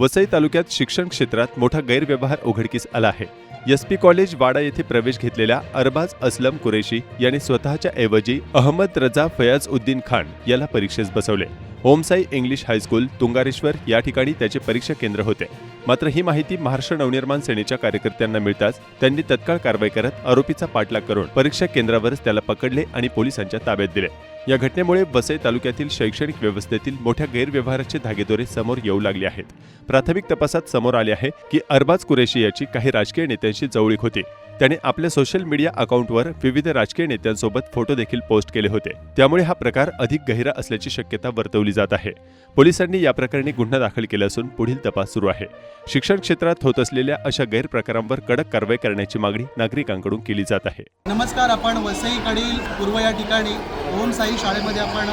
वसई तालुक्यात शिक्षण क्षेत्रात मोठा गैरव्यवहार उघडकीस आला आहे. एस पी कॉलेज वाडा येथे प्रवेश घेतलेल्या अरबाज असलम कुरेशी यांनी स्वतःच्या ऐवजी अहमद रजा फयाज उद्दीन खान याला परीक्षेस बसवले. ओमसाई इंग्लिश हायस्कूल तुंगारेश्वर या ठिकाणी त्याचे परीक्षा केंद्र होते. मात्र ही माहिती महाराष्ट्र नवनिर्माण सेनेच्या कार्यकर्त्यांना मिळताच त्यांनी तत्काळ कारवाई करत आरोपीचा पाठलाग करून परीक्षा केंद्रावरच त्याला पकडले आणि पोलिसांच्या ताब्यात दिले. या घटनेमुळे वसई तालुक्यातील शैक्षणिक व्यवस्थेतील मोठ्या गैरव्यवहाराचे धागेदोरे समोर येऊ लागले आहेत. प्राथमिक तपासात समोर आले आहे की अरबाज कुरेशी याची काही राजकीय नेत्यांशी जवळीक होती. त्याने आपल्या सोशल मीडिया अकाउंटवर विविध राजकीय नेत्यांसोबत फोटो देखील पोस्ट केले होते. त्यामुळे हा प्रकार अधिक गहिरा असल्याची शक्यता वर्तवली जात आहे. पोलिसांनी या प्रकरणी गुन्हा दाखल केला असून पुढील तपास सुरू आहे. शिक्षण क्षेत्रात होत असलेल्या अशा गैरप्रकारांवर कडक कारवाई करण्याची मागणी नागरिकांकडून केली जात आहे. नमस्कार आपण वसईकडील पूर्व या ठिकाणी ओम साई शाळेमध्ये आपण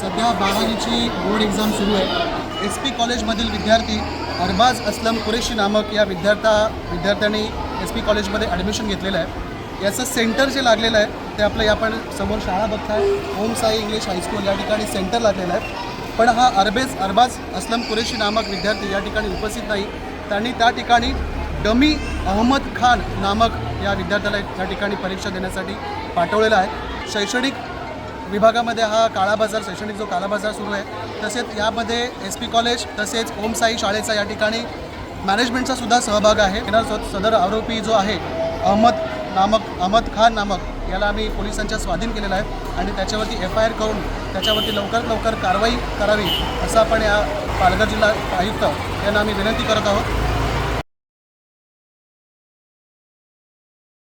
सध्या बारावीची बोर्ड एक्झाम सुरू आहे. एस पी कॉलेजमधील विद्यार्थी अरबाज असलम कुरेशी नामक या विद्यार्थ्या विद्यार्थ्यांनी एस पी कॉलेजमध्ये ॲडमिशन घेतलेलं आहे. याचं सेंटर जे लागलेलं आहे ते आपलं या आपण समोर शाळा बघताय. ओम साई इंग्लिश हायस्कूल या ठिकाणी सेंटर लागलेलं आहे. पण हा अरबेज अरबाज असलम कुरेशी नामक विद्यार्थी या ठिकाणी उपस्थित नाही. त्यांनी त्या ठिकाणी डमी अहमद खान नामक या विद्यार्थ्याला या ठिकाणी परीक्षा देण्यासाठी पाठवलेला आहे. शैक्षणिक विभागामध्ये हा काळा बाजार शैक्षणिक जो काळा बाजार सुरू आहे तसेच यामध्ये एस पी कॉलेज तसेच ओम साई शाळेचा या ठिकाणी मॅनेजमेंटचा सुद्धा सहभाग आहे. सदर आरोपी जो आहे अहमद नामक अहमद खान नामक याला आम्ही पोलिसांच्या स्वाधीन केलेला आहे आणि त्याच्यावरती एफ आय आर करून त्याच्यावरती लवकरात लवकर कारवाई करावी असं आपण या पालघर जिल्हा आयुक्त यांना आम्ही विनंती करत आहोत.